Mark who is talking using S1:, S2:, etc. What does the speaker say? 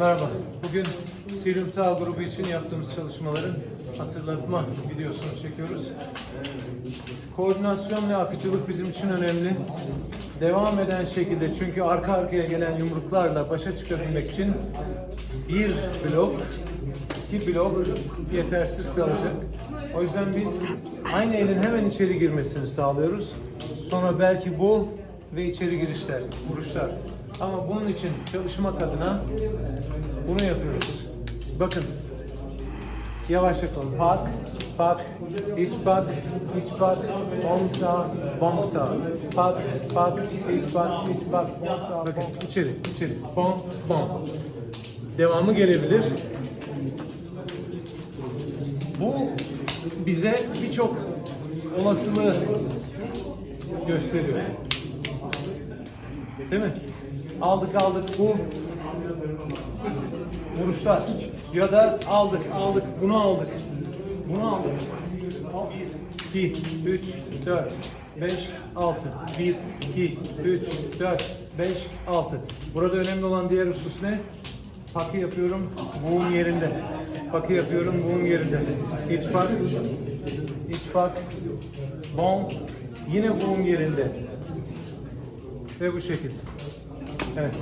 S1: Merhaba. Bugün Selim Sağ grubu için yaptığımız çalışmaların hatırlatma videosunu çekiyoruz. Koordinasyon ve akıcılık bizim için önemli. Devam eden şekilde çünkü arka arkaya gelen yumruklarla başa çıkabilmek için bir blok, iki blok yetersiz kalacak. O yüzden biz aynı elin hemen içeri girmesini sağlıyoruz. Sonra belki bu ve içeri girişler, vuruşlar. Ama bunun için çalışmak adına bunu yapıyoruz. Bakın. Yavaş yapalım. Pak, pak, iç pak, iç pak, bom sağ, bom sağ. Pak, pak, iç pak, iç pak, bom sağ. Bakın içeri, içeri. Bom, bom. Devamı gelebilir. Bu bize birçok olasılığı gösteriyor. Değil mi? Aldık aldık bu vuruşlar. Ya da aldık aldık bunu aldık. Bunu aldık. 1, 2, 3, 4, 5, 6. 1, 2, 3, 4, 5, 6. Burada önemli olan diğer husus ne? Pakı yapıyorum, buğum yerinde. Pakı yapıyorum, buğum yerinde. İç pak, iç pak, bom, yine buğum yerinde. Ve bu şekilde. Evet.